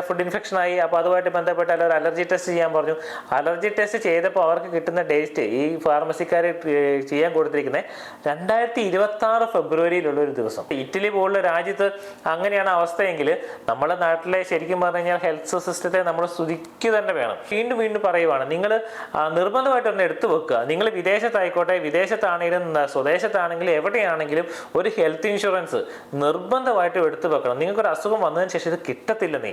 Food infection ആയി. അപ്പോൾ അതുമായിട്ട് ബന്ധപ്പെട്ട് ഒരു അലർജി ടെസ്റ്റ് ചെയ്യാൻ പറഞ്ഞു. അലർജി ടെസ്റ്റ് ചെയ്തപ്പോൾ അവർക്ക് കിട്ടുന്ന ഡേറ്റ് ഈ ഫാർമസിക്കാർ ചെയ്യാൻ കൊടുത്തിരിക്കുന്നത് രണ്ടായിരത്തി ഇരുപത്തി ആറ് ഫെബ്രുവരിയിലുള്ള ഒരു ദിവസം. ഇറ്റലി പോലുള്ള രാജ്യത്ത് അങ്ങനെയാണ് അവസ്ഥയെങ്കിൽ നമ്മുടെ നാട്ടിലെ ശരിക്കും പറഞ്ഞു കഴിഞ്ഞാൽ ഹെൽത്ത് സിസ്റ്റത്തെ നമ്മൾ സ്തുതിക്കുക തന്നെ വേണം. വീണ്ടും വീണ്ടും പറയുവാണ് നിങ്ങൾ നിർബന്ധമായിട്ട് ഒന്ന് എടുത്തു വെക്കുക. നിങ്ങൾ വിദേശത്തായിക്കോട്ടെ വിദേശത്താണെങ്കിലും സ്വദേശത്താണെങ്കിലും എവിടെയാണെങ്കിലും ഒരു ഹെൽത്ത് ഇൻഷുറൻസ് നിർബന്ധമായിട്ടും എടുത്തു വെക്കണം. നിങ്ങൾക്കൊരു അസുഖം വന്നതിന് ശേഷം ഇത് കിട്ടത്തില്ലെന്നേ.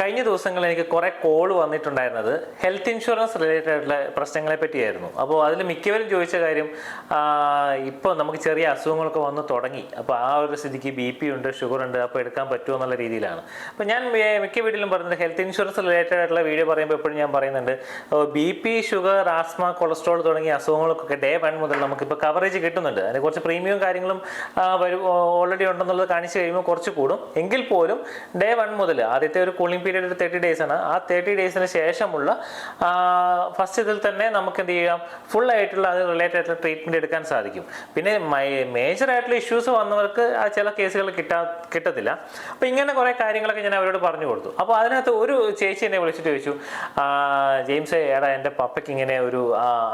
കഴിഞ്ഞ ദിവസങ്ങളിൽ എനിക്ക് കുറേ കോൾ വന്നിട്ടുണ്ടായിരുന്നത് ഹെൽത്ത് ഇൻഷുറൻസ് റിലേറ്റഡ് ആയിട്ടുള്ള പ്രശ്നങ്ങളെ പറ്റിയായിരുന്നു. അപ്പോൾ അതിൽ മിക്കവരും ചോദിച്ച കാര്യം ഇപ്പോൾ നമുക്ക് ചെറിയ അസുഖങ്ങളൊക്കെ വന്ന് തുടങ്ങി. അപ്പോൾ ആ ഒരു സ്ഥിതിക്ക് ബി പി ഉണ്ട് ഷുഗർ ഉണ്ട് അപ്പോൾ എടുക്കാൻ പറ്റുമോ എന്നുള്ള രീതിയിലാണ്. അപ്പോൾ ഞാൻ മിക്ക വീട്ടിലും പറയുന്നത് ഹെൽത്ത് ഇൻഷുറൻസ് റിലേറ്റഡ് ആയിട്ടുള്ള വീഡിയോ പറയുമ്പോൾ എപ്പോഴും ഞാൻ പറയുന്നുണ്ട് B P sugar asthma cholesterol തുടങ്ങിയ അസുഖങ്ങൾക്കൊക്കെ ഡേ വൺ മുതൽ നമുക്കിപ്പോൾ കവറേജ് കിട്ടുന്നുണ്ട്. അതിന് കുറച്ച് പ്രീമിയം കാര്യങ്ങളും വരും ഓൾറെഡി ഉണ്ടെന്നുള്ളത് കാണിച്ചു കഴിയുമ്പോൾ കുറച്ച് കൂടും. എങ്കിൽ പോലും ഡേ വൺ മുതൽ ആദ്യത്തെ ഒരു കൂളിംഗ് പീരീഡ് ഒരു തേർട്ടി ഡേയ്സ് ആണ്. ആ തേർട്ടി ഡേയ്സിന് ശേഷമുള്ള ഫസ്റ്റ് ഇതിൽ തന്നെ നമുക്ക് എന്ത് ചെയ്യാം? ഫുൾ ആയിട്ടുള്ള അത് റിലേറ്റഡ് ആയിട്ടുള്ള ട്രീറ്റ്മെന്റ് എടുക്കാൻ സാധിക്കും. പിന്നെ മേജർ ആയിട്ടുള്ള ഇഷ്യൂസ് വന്നവർക്ക് ആ ചില കേസുകൾ കിട്ടാ കിട്ടത്തില്ല. അപ്പോൾ ഇങ്ങനെ കുറേ കാര്യങ്ങളൊക്കെ ഞാൻ അവരോട് പറഞ്ഞു കൊടുത്തു. അപ്പോൾ അതിനകത്ത് ഒരു ചേച്ചി എന്നെ വിളിച്ചിട്ട് ചോദിച്ചു "ആ, ജെയിംസ് എടാ എന്റെ പപ്പയ്ക്ക് ഇങ്ങനെ ഒരു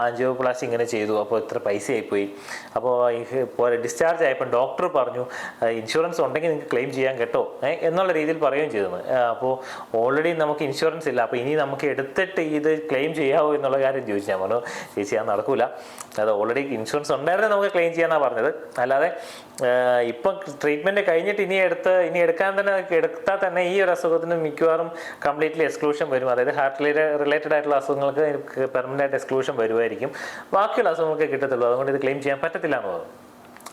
അഞ്ചോ പ്ലാസ് ഇങ്ങനെ ചെയ്തു. അപ്പോൾ ഇത്ര പൈസ ആയിപ്പോയി അപ്പോൾ പോലെ ഡിസ്ചാർജ് ആയപ്പോൾ ഡോക്ടർ പറഞ്ഞു ഇൻഷുറൻസ് ഉണ്ടെങ്കിൽ നിങ്ങൾക്ക് ക്ലെയിം ചെയ്യാൻ കേട്ടോ. എന്നുള്ള രീതിയിൽ പറയുകയും ചെയ്തത് അപ്പോൾ ഓൾറെഡി നമുക്ക് ഇൻഷുറൻസ് ഇല്ല. അപ്പോൾ ഇനി നമുക്ക് എടുത്തിട്ട് ഇത് ക്ലെയിം ചെയ്യാവോ എന്നുള്ള കാര്യം ചോദിച്ചു ഞാൻ പറഞ്ഞു ചേച്ചി അത് നടക്കൂല. അത് ഓൾറെഡി ഇൻഷുറൻസ് ഉണ്ടായിരുന്നേ നമുക്ക് ക്ലെയിം ചെയ്യാനാണ് പറഞ്ഞത്. അല്ലാതെ ഇപ്പം ട്രീറ്റ്മെന്റ് കഴിഞ്ഞിട്ട് ഇനി എടുത്ത് ഇനി എടുക്കാൻ തന്നെ എടുത്താൽ തന്നെ ഈ ഒരു അസുഖത്തിന് മിക്കവാറും കംപ്ലീറ്റ്ലി എക്സ്ക്ലൂഷൻ വരും. അതായത് ഹാർട്ട് റിലേറ്റഡ് ആയിട്ടുള്ള അസുഖങ്ങൾക്ക് പെർമനന്റ് ആയിട്ട് എക്സ്ക്ലൂഷൻ വരുമായിരിക്കും. ബാക്കിയുള്ള അസുഖങ്ങൾക്ക് കിട്ടത്തുള്ളൂ. അതുകൊണ്ട് ഇത് ക്ലെയിം ചെയ്യാൻ പറ്റത്തില്ല എന്നുള്ളത്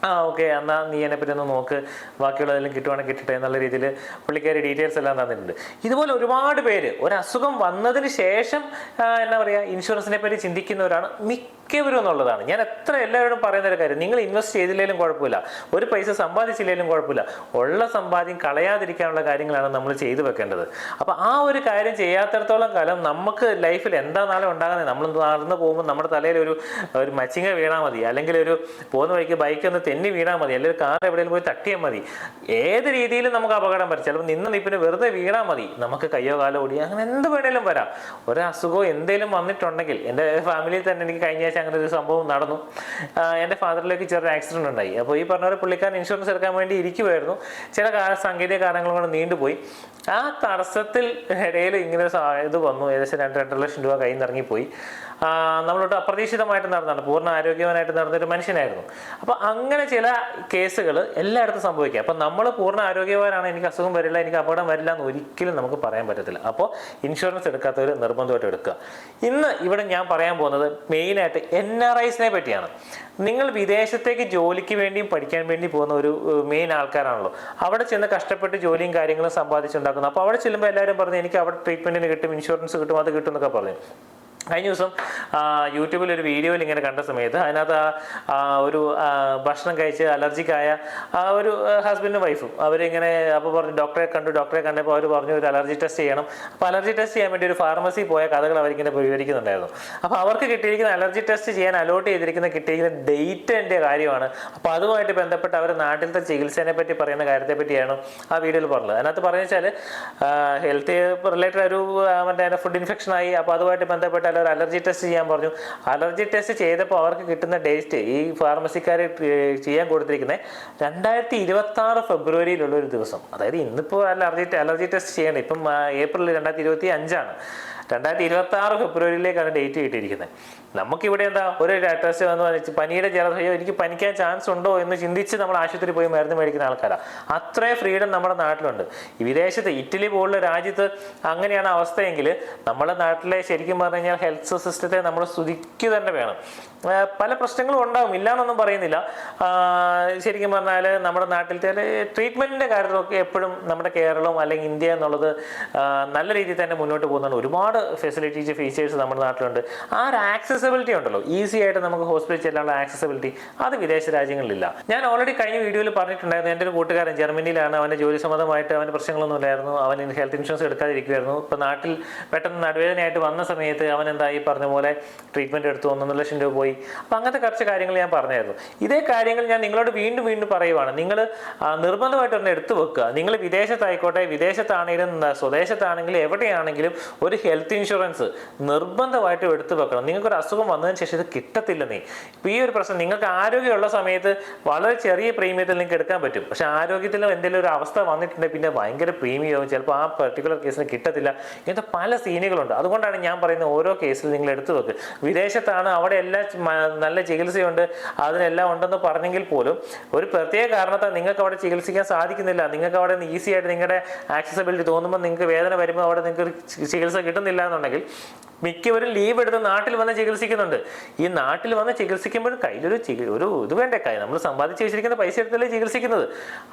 ആ ഓക്കെ. എന്നാൽ നീ എന്നെ പറ്റി ഒന്ന് നോക്ക്. ബാക്കിയുള്ളതെല്ലാം കിട്ടുവാണെങ്കിൽ കിട്ടട്ടെ. എന്നുള്ള രീതിയിൽ പുള്ളിക്കാരി ഡീറ്റെയിൽസ് എല്ലാം തന്നിട്ടുണ്ട്. ഇതുപോലെ ഒരുപാട് പേര് ഒരു അസുഖം വന്നതിന് ശേഷം എന്താ പറയുക ഇൻഷുറൻസിനെ പറ്റി ചിന്തിക്കുന്നവരാണ് മിക്കവരും എന്നുള്ളതാണ്. ഞാൻ എത്ര എല്ലാവരോടും പറയുന്ന ഒരു കാര്യം. നിങ്ങൾ ഇൻവെസ്റ്റ് ചെയ്തില്ലെങ്കിലും കുഴപ്പമില്ല. ഒരു പൈസ സമ്പാദിച്ചില്ലെങ്കിലും കുഴപ്പമില്ല. ഉള്ള സമ്പാദ്യം കളയാതിരിക്കാനുള്ള കാര്യങ്ങളാണ് നമ്മൾ ചെയ്തു വെക്കേണ്ടത്. അപ്പോൾ ആ ഒരു കാര്യം ചെയ്യാത്തടത്തോളം കാലം നമുക്ക് ലൈഫിൽ എന്താ നാളെ ഉണ്ടാകുന്നത്? നമ്മൾ നടന്നു പോകുമ്പോൾ നമ്മുടെ തലയിൽ ഒരു ഒരു മച്ചിങ്ങ വീണാൽ മതി. അല്ലെങ്കിൽ ഒരു പോകുന്ന വഴിക്ക് ബൈക്ക് ഒന്ന് തെന്നി വീണാൽ മതി. അല്ലെങ്കിൽ കാർ എവിടെയെങ്കിലും പോയി തട്ടിയാൽ മതി. ഏത് രീതിയിലും നമുക്ക് അപകടം വരും. ചിലപ്പോൾ നിന്ന് നിപ്പിന് വെറുതെ വീണാൽ മതി. നമുക്ക് കയ്യോ കാലോ ഓടി അങ്ങനെ എന്ത് വേണേലും വരാം. ഒരു എന്തെങ്കിലും വന്നിട്ടുണ്ടെങ്കിൽ എന്റെ ഫാമിലിയിൽ തന്നെ എനിക്ക് കഴിഞ്ഞ ആഴ്ച അങ്ങനെ ഒരു സംഭവം നടന്നു. എന്റെ ഫാദറിലേക്ക് ചെറിയ ആക്സിഡന്റ് ഉണ്ടായി. അപ്പോൾ ഈ പറഞ്ഞ പുള്ളിക്കാരൻ ഇൻഷുറൻസ് എടുക്കാൻ വേണ്ടി ഇരിക്കുമായിരുന്നു ചില സാങ്കേതിക കാരണങ്ങൾ കൊണ്ട് നീണ്ടുപോയി. ആ തടസ്സത്തിൽ ഇടയിൽ ഇങ്ങനെ ഇത് വന്നു. ഏകദേശം രണ്ട് രണ്ടര ലക്ഷം രൂപ കയ്യിൽ നിന്ന് ഇറങ്ങിപ്പോയി. നമ്മളോട്ട് അപ്രതീക്ഷിതമായിട്ട് നടന്നതാണ്. പൂർണ ആരോഗ്യവാനായിട്ട് നടന്നൊരു മനുഷ്യനായിരുന്നു. അപ്പോൾ അങ്ങനെ ചില കേസുകൾ എല്ലായിടത്തും സംഭവിക്കുക അപ്പം നമ്മൾ പൂർണ ആരോഗ്യവാനാണ് എനിക്ക് അസുഖം വരില്ല എനിക്ക് അപകടം വരില്ല എന്ന് ഒരിക്കലും നമുക്ക് പറയാൻ പറ്റത്തില്ല. അപ്പോൾ ഇൻഷുറൻസ് എടുക്കാത്തവർ നിർബന്ധമായിട്ട് എടുക്കുക. ഇന്ന് ഇവിടെ ഞാൻ പറയാൻ പോകുന്നത് മെയിനായിട്ട് എൻ ആർ ഐസിനെ പറ്റിയാണ്. നിങ്ങൾ വിദേശത്തേക്ക് ജോലിക്ക് വേണ്ടിയും പഠിക്കാൻ വേണ്ടി പോകുന്ന ഒരു മെയിൻ ആൾക്കാരാണല്ലോ. അവിടെ ചെന്ന് കഷ്ടപ്പെട്ട് ജോലിയും കാര്യങ്ങളും സമ്പാദിച്ചുണ്ടാക്കുന്നു അപ്പോൾ അവിടെ ചെല്ലുമ്പോൾ എല്ലാവരും പറഞ്ഞു എനിക്ക് അവിടെ ട്രീറ്റ്മെന്റിന് കിട്ടും ഇൻഷുറൻസ് കിട്ടും അത് കിട്ടും എന്നൊക്കെ പറഞ്ഞു. കഴിഞ്ഞ ദിവസം യൂട്യൂബിൽ ഒരു വീഡിയോയിൽ ഇങ്ങനെ കണ്ട സമയത്ത് അതിനകത്ത് ഒരു ഭക്ഷണം കഴിച്ച് അലർജിക്കായ ഒരു ഹസ്ബൻഡും വൈഫും അവരിങ്ങനെ അപ്പോൾ പറഞ്ഞു ഡോക്ടറെ കണ്ടു ഡോക്ടറെ കണ്ടപ്പോൾ അവർ പറഞ്ഞു ഒരു അലർജി ടെസ്റ്റ് ചെയ്യണം. അപ്പോൾ അലർജി ടെസ്റ്റ് ചെയ്യാൻ വേണ്ടി ഒരു ഫാർമസി പോയ കഥകൾ അവരിങ്ങനെ വിവരിക്കുന്നുണ്ടായിരുന്നു. അപ്പോൾ അവർക്ക് കിട്ടിയിരിക്കുന്ന അലർജി ടെസ്റ്റ് ചെയ്യാൻ അലോട്ട് ചെയ്തിരിക്കുന്ന കിട്ടിയിരിക്കുന്ന ഡേറ്റിന്റെ കാര്യമാണ്. അപ്പോൾ അതുമായിട്ട് ബന്ധപ്പെട്ട് അവർ നാട്ടിലത്തെ ചികിത്സേനെ പറ്റി പറയുന്ന കാര്യത്തെ പറ്റിയാണ് ആ വീഡിയോയിൽ പറഞ്ഞത്. അതിനകത്ത് പറഞ്ഞു വെച്ചാൽ ഹെൽത്ത് റിലേറ്റഡ് ഒരു മറ്റേ ഫുഡ് ഇൻഫെക്ഷൻ ആയി. അപ്പോൾ അതുമായിട്ട് ബന്ധപ്പെട്ട് ഒരു അലർജി ടെസ്റ്റ് ചെയ്യാൻ പറഞ്ഞു. അലർജി ടെസ്റ്റ് ചെയ്തപ്പോൾ അവർക്ക് കിട്ടുന്ന ഡേറ്റ് ഈ ഫാർമസിക്കാർ ചെയ്യാൻ കൊടുത്തിരിക്കുന്നത് രണ്ടായിരത്തി ഇരുപത്തി ആറ് ഫെബ്രുവരിയിലുള്ള ഒരു ദിവസം. അതായത് ഇന്നിപ്പോൾ അലർജി അലർജി ടെസ്റ്റ് ചെയ്യണം. ഇപ്പം ഏപ്രിൽ രണ്ടായിരത്തി ഇരുപത്തി അഞ്ചാണ് രണ്ടായിരത്തി ഇരുപത്തി ആറ് ഫെബ്രുവരിയിലേക്കാണ് ഡേറ്റ് കിട്ടിയിരിക്കുന്നത്. നമുക്കിവിടെ എന്താ ഒരു ടെസ്റ്റ് വന്ന് വെച്ച് പനിയുടെ ജലദോഷം എനിക്ക് പനിക്കാൻ ചാൻസ് ഉണ്ടോ? എന്ന് ചിന്തിച്ച് നമ്മൾ ആശുപത്രി പോയി മരുന്ന് മേടിക്കുന്ന ആൾക്കാരാണ് അത്രയും ഫ്രീഡം നമ്മുടെ നാട്ടിലുണ്ട്. വിദേശത്ത് ഇറ്റലി പോലുള്ള രാജ്യത്ത് അങ്ങനെയാണ് അവസ്ഥയെങ്കിൽ നമ്മുടെ നാട്ടിലെ ശരിക്കും പറഞ്ഞു കഴിഞ്ഞാൽ ഹെൽത്ത് സിസ്റ്റത്തെ നമ്മൾ സ്തുതിക്കുക തന്നെ വേണം. പല പ്രശ്നങ്ങളും ഉണ്ടാവും. ഇല്ലാന്നൊന്നും പറയുന്നില്ല. ശരിക്കും പറഞ്ഞാൽ നമ്മുടെ നാട്ടിലത്തെ ട്രീറ്റ്മെന്റിന്റെ കാര്യത്തിലൊക്കെ എപ്പോഴും നമ്മുടെ കേരളം അല്ലെങ്കിൽ ഇന്ത്യ എന്നുള്ളത് നല്ല രീതിയിൽ തന്നെ മുന്നോട്ട് പോകുന്നുണ്ട് ഒരുപാട് ഫെസിലിറ്റീസ് ഫീച്ചേഴ്സ് നമ്മുടെ നാട്ടിലുണ്ട്. ആ ഒരു ആക്സസിബിലിറ്റി ഉണ്ടല്ലോ. ഈസി ആയിട്ട് നമുക്ക് ഹോസ്പിറ്റലിൽ ചെല്ലാനുള്ള ആക്സസിബിലിറ്റി അത് വിദേശ രാജ്യങ്ങളിലില്ല. ഞാൻ ഓൾറെഡി കഴിഞ്ഞ വീഡിയോയിൽ പറഞ്ഞിട്ടുണ്ടായിരുന്നു എന്റെ ഒരു കൂട്ടുകാരൻ ജർമ്മനിയിലാണ് അവന്റെ ജോലി സംബന്ധമായിട്ട് അവന്റെ പ്രശ്നങ്ങളൊന്നും ഇല്ലായിരുന്നു അവൻ ഹെൽത്ത് ഇൻഷുറൻസ് എടുക്കാതിരിക്കുമായിരുന്നു ഇപ്പോൾ നാട്ടിൽ പെട്ടെന്ന് നടുവേദനയായിട്ട് വന്ന സമയത്ത് അവൻ എന്താ ഈ പറഞ്ഞ പോലെ ട്രീറ്റ്മെന്റ് എടുത്തു ഒന്നൊന്നര ലക്ഷം രൂപ പോയി. അപ്പോൾ അങ്ങനത്തെ കുറച്ച് കാര്യങ്ങൾ ഞാൻ പറഞ്ഞായിരുന്നു. ഇതേ കാര്യങ്ങൾ ഞാൻ നിങ്ങളോട് വീണ്ടും വീണ്ടും പറയുവാണ്. നിങ്ങൾ നിർബന്ധമായിട്ട് ഒന്ന് എടുത്തു വെക്കുക. നിങ്ങൾ വിദേശത്തായിക്കോട്ടെ വിദേശത്താണെങ്കിലും സ്വദേശത്താണെങ്കിലും എവിടെയാണെങ്കിലും ഒരു ഹെൽത്ത് ഇൻഷുറൻസ് നിർബന്ധമായിട്ടും എടുത്തു വെക്കണം. നിങ്ങൾക്കൊരു അസുഖം വന്നതിന് ശേഷം ഇത് കിട്ടത്തില്ല നീ ഇപ്പം ഈ ഒരു പ്രശ്നം നിങ്ങൾക്ക് ആരോഗ്യമുള്ള സമയത്ത് വളരെ ചെറിയ പ്രീമിയത്തിൽ നിങ്ങൾക്ക് എടുക്കാൻ പറ്റും. പക്ഷെ ആരോഗ്യത്തിൽ എന്തെങ്കിലും ഒരു അവസ്ഥ വന്നിട്ടുണ്ടെങ്കിൽ പിന്നെ ഭയങ്കര പ്രീമിയവും ചിലപ്പോൾ ആ പെർട്ടിക്കുലർ കേസിന് കിട്ടത്തില്ല. ഇങ്ങനത്തെ പല സീനുകളുണ്ട്. അതുകൊണ്ടാണ് ഞാൻ പറയുന്നത് ഓരോ കേസിൽ നിങ്ങൾ എടുത്തു വെക്ക് വിദേശത്താണ് അവിടെ എല്ലാം നല്ല ചികിത്സയുണ്ട്. അതിനെല്ലാം ഉണ്ടെന്ന് പറഞ്ഞെങ്കിൽ പോലും ഒരു പ്രത്യേക കാരണത്താൽ നിങ്ങൾക്ക് അവിടെ ചികിത്സിക്കാൻ സാധിക്കുന്നില്ല. നിങ്ങൾക്ക് അവിടെ ഈസി ആയിട്ട് നിങ്ങളുടെ ആക്സസബിലിറ്റി തോന്നുമ്പോൾ നിങ്ങൾക്ക് വേദന വരുമ്പോൾ അവിടെ നിങ്ങൾക്ക് ചികിത്സ കിട്ടുന്നില്ല എന്നുണ്ടെങ്കിൽ മിക്കവരും ലീവ് എടുത്ത് നാട്ടിൽ വന്ന് ചികിത്സിക്കുന്നുണ്ട്. ഈ നാട്ടിൽ വന്ന് ചികിത്സിക്കുമ്പോൾ കയ്യിലൊരു ഒരു ഇത് വേണ്ടേ? കൈ നമ്മൾ സമ്പാദിച്ച് വെച്ചിരിക്കുന്ന പൈസ എടുത്തല്ലേ ചികിത്സിക്കുന്നത്?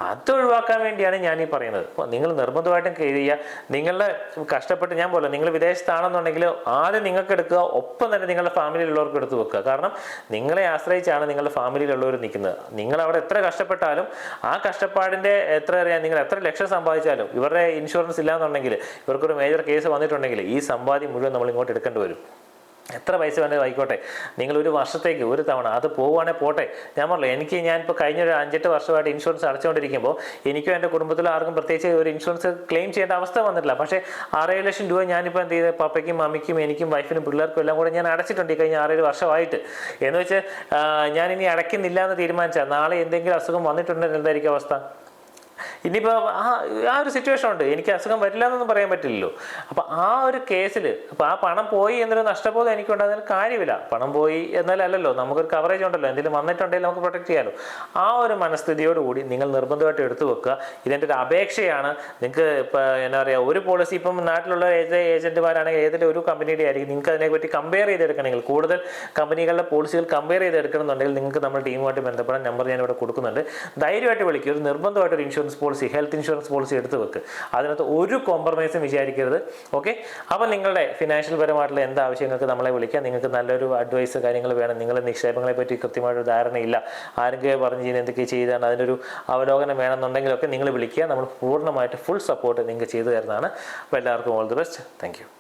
അത് ഒഴിവാക്കാൻ വേണ്ടിയാണ് ഞാൻ ഈ പറയുന്നത്. അപ്പോൾ നിങ്ങൾ നിർബന്ധമായിട്ടും ചെയ്യുക. നിങ്ങളുടെ കഷ്ടപ്പെട്ട് ഞാൻ പോലെ നിങ്ങൾ വിദേശത്താണെന്നുണ്ടെങ്കിൽ ആദ്യം നിങ്ങൾക്ക് എടുക്കുക ഒപ്പം തന്നെ നിങ്ങളുടെ ഫാമിലിയിലുള്ളവർക്ക് എടുത്ത് വെക്കുക. കാരണം നിങ്ങളെ ആശ്രയിച്ചാണ് നിങ്ങളുടെ ഫാമിലിയിലുള്ളവർ നിൽക്കുന്നത്. നിങ്ങൾ അവിടെ എത്ര കഷ്ടപ്പെട്ടാലും ആ കഷ്ടപ്പാടിന്റെ എത്ര അറിയാം നിങ്ങൾ എത്ര ലക്ഷം സമ്പാദിച്ചാലും ഇവരുടെ ഇൻഷുറൻസ് ഇല്ലാന്നുണ്ടെങ്കിൽ ഇവർക്കൊരു മേജർ കേസ് വന്നിട്ടുണ്ടെങ്കിൽ ഈ സമ്പാദ്യം മുഴുവൻ നമ്മൾ ഇങ്ങോട്ട് എടുക്കേണ്ടി വരും. എത്ര പൈസ വേണ്ടത് ആയിക്കോട്ടെ. നിങ്ങൾ ഒരു വർഷത്തേക്ക് ഒരു തവണ അത് പോവുകയാണെങ്കിൽ പോട്ടെ. ഞാൻ പറഞ്ഞു എനിക്ക് ഞാനിപ്പോൾ കഴിഞ്ഞ ഒരു അഞ്ചെട്ട് വർഷമായിട്ട് ഇൻഷുറൻസ് അടച്ചുകൊണ്ടിരിക്കുമ്പോൾ എനിക്കും എന്റെ കുടുംബത്തിലും ആർക്കും പ്രത്യേകിച്ച് ഒരു ഇൻഷുറൻസ് ക്ലെയിം ചെയ്യേണ്ട അവസ്ഥ വന്നിട്ടില്ല. പക്ഷേ ആറേഴ് ലക്ഷം രൂപ ഞാനിപ്പോൾ എന്ത് ചെയ്ത്? പപ്പയ്ക്കും മമ്മിക്കും എനിക്കും വൈഫിനും പിള്ളേർക്കും എല്ലാം കൂടെ ഞാൻ അടച്ചിട്ടുണ്ട് ഈ കഴിഞ്ഞ ആറേഴ് വർഷമായിട്ട്. എന്ന് വെച്ച് ഞാനിനി അടയ്ക്കുന്നില്ല എന്ന് തീരുമാനിച്ചാൽ നാളെ എന്തെങ്കിലും അസുഖം വന്നിട്ടുണ്ടെങ്കിൽ എന്തായിരിക്കും അവസ്ഥ? ഇനിയിപ്പോൾ ആ ആ ഒരു സിറ്റുവേഷൻ ഉണ്ട്. എനിക്ക് അസുഖം വരില്ല എന്നൊന്നും പറയാൻ പറ്റില്ലല്ലോ. അപ്പോൾ ആ ഒരു കേസിൽ അപ്പോൾ ആ പണം പോയി എന്നൊരു നഷ്ടബോധം എനിക്ക് എനിക്കുണ്ടാകുന്നതിന് കാര്യമില്ല. പണം പോയി എന്നാലല്ലോ നമുക്കൊരു കവറേജ് ഉണ്ടല്ലോ. എന്തെങ്കിലും വന്നിട്ടുണ്ടെങ്കിൽ നമുക്ക് പ്രൊട്ടക്ട് ചെയ്യാമല്ലോ ആ ഒരു മനസ്ഥിതിയോടുകൂടി നിങ്ങൾ നിർബന്ധമായിട്ട് എടുത്തു വെക്കുക. ഇതിന്റെ ഒരു അപേക്ഷയാണ്. നിങ്ങൾക്ക് ഇപ്പോൾ എന്നാ പറയുക ഒരു പോളിസി ഇപ്പം നാട്ടിലുള്ള ഏജന്റുമാരാണെങ്കിൽ ഏതെങ്കിലും ഒരു കമ്പനിയുടെ ആയിരിക്കും നിങ്ങൾക്ക് അതിനെപ്പറ്റി കമ്പയർ ചെയ്തെടുക്കണമെങ്കിൽ കൂടുതൽ കമ്പനികളുടെ പോളിസികൾ കമ്പയർ ചെയ്തെടുക്കണമെന്നുണ്ടെങ്കിൽ നിങ്ങൾക്ക് നമ്മുടെ ടീമുമായിട്ട് ബന്ധപ്പെടാൻ നമ്പർ ഞാൻ ഇവിടെ കൊടുക്കുന്നുണ്ട്. ധൈര്യമായിട്ട് വിളിക്കുക. ഒരു നിർബന്ധമായിട്ട് ഒരു ഇൻഷുറൻസ് ഹെൽത്ത് ഇൻഷുറൻസ് പോളിസി എടുത്ത് വെക്ക്. അതിനകത്ത് ഒരു കോംപ്രമൈസും വിചാരിക്കരുത്. ഓക്കെ അപ്പോൾ നിങ്ങളുടെ ഫിനാൻഷ്യൽ പരമായിട്ടുള്ള എന്ത് ആവശ്യങ്ങൾക്ക് നമ്മളെ വിളിക്കാം. നിങ്ങൾക്ക് നല്ലൊരു അഡ്വൈസ് കാര്യങ്ങൾ വേണം. നിങ്ങളുടെ നിക്ഷേപങ്ങളെ പറ്റി കൃത്യമായൊരു ധാരണയില്ല. ആരെങ്കിലും പറഞ്ഞു ചെയ്യുന്ന എന്തൊക്കെ ചെയ്താണ് അതിനൊരു അവലോകനം വേണമെന്നുണ്ടെങ്കിലൊക്കെ നിങ്ങൾ വിളിക്കുക. നമ്മൾ പൂർണമായിട്ട് ഫുൾ സപ്പോർട്ട് നിങ്ങൾക്ക് ചെയ്തു തരുന്നതാണ്. അപ്പോൾ എല്ലാവർക്കും ഓൾ ദി ബെസ്റ്റ് താങ്ക്